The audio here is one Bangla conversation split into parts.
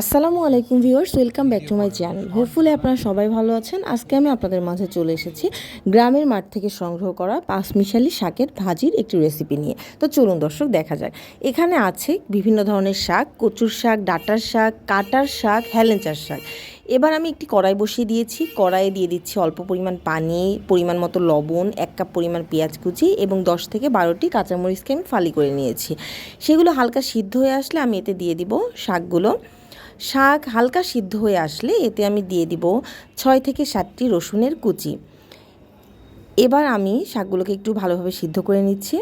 আসসালামু আলাইকুম viewers welcome back to my channel. Hopefully আপনারা সবাই ভালো আছেন। আজকে আমি আপনাদের মাঝে চলে এসেছি গ্রামের মাঠ থেকে সংগ্রহ করা পাঁচমিশালি শাকের ভাজির একটি রেসিপি নিয়ে। তো চলুন দর্শক দেখা যায় এখানে আছে বিভিন্ন ধরনের শাক কচুর শাক ডাটার শাক কাটার শাক হেলেঞ্চার শাক। এবার আমি একটি কড়াই বসিয়ে দিয়েছি। কড়াইয়ে দিয়ে দিচ্ছি অল্প পরিমাণ পানি পরিমাণ মতো লবণ এক কাপ পরিমাণ পেঁয়াজ কুচি এবং দশ থেকে বারোটি কাঁচামরিচকে আমি ফালি করে নিয়েছি। সেগুলো হালকা সিদ্ধ হয়ে আসলে আমি এতে দিয়ে দিব শাকগুলো। শাক হালকা সিদ্ধ হয়ে আসলে এতে আমি দিয়ে দিব ছয় থেকে সাতটি রসুনের কুচি। এবার আমি শাকগুলোকে একটু ভালোভাবে সিদ্ধ করে নিচ্ছি।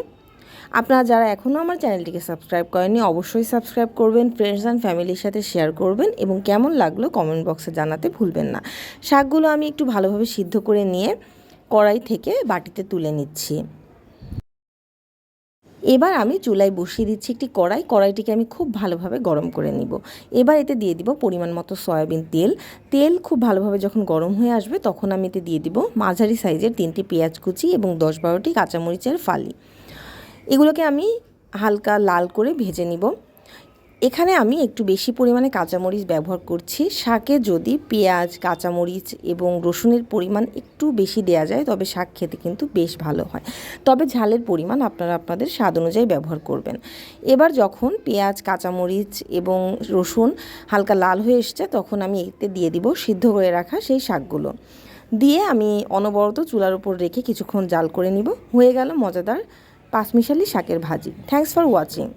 আপনারা যারা এখনও আমার চ্যানেলটিকে সাবস্ক্রাইব করেননি, অবশ্যই সাবস্ক্রাইব করবেন ফ্রেন্ডস অ্যান্ড ফ্যামিলির সাথে শেয়ার করবেন এবং কেমন লাগল কমেন্ট বক্সে জানাতে ভুলবেন না। শাকগুলো আমি একটু ভালোভাবে সিদ্ধ করে নিয়ে কড়াই থেকে বাটিতে তুলে নিচ্ছি। এবার আমি চুলায় বসিয়ে দিচ্ছি একটি কড়াই। কড়াইটিকে আমি খুব ভালোভাবে গরম করে নিব। এবার এতে দিয়ে দিব পরিমাণ মতো সয়াবিন তেল। তেল খুব ভালোভাবে যখন গরম হয়ে আসবে তখন আমি এতে দিয়ে দিব মাঝারি সাইজের তিনটি পেঁয়াজ কুচি এবং দশ বারোটি কাঁচামরিচের ফালি। এগুলোকে আমি হালকা লাল করে ভেজে নিব। এখানে আমি একটু বেশি পরিমাণে কাঁচামরিচ ব্যবহার করছি। শাকে যদি পেঁয়াজ, কাঁচামরিচ এবং রসুনের পরিমাণ একটু বেশি দেওয়া যায়, তবে শাক খেতে কিন্তু বেশ ভালো হয়। তবে ঝালের পরিমাণ আপনারা আপনাদের স্বাদ অনুযায়ী ব্যবহার করবেন। এবার যখন পেঁয়াজ, কাঁচামরিচ এবং রসুন হালকা লাল হয়ে এসছে, তখন আমি এতে দিয়ে দিব সিদ্ধ করে রাখা সেই শাকগুলো। দিয়ে আমি অনবরত চুলার উপর রেখে কিছুক্ষণ জাল করে নিব। হয়ে গেল মজাদার পাঁচমিশালি শাকের ভাজি। Thanks for watching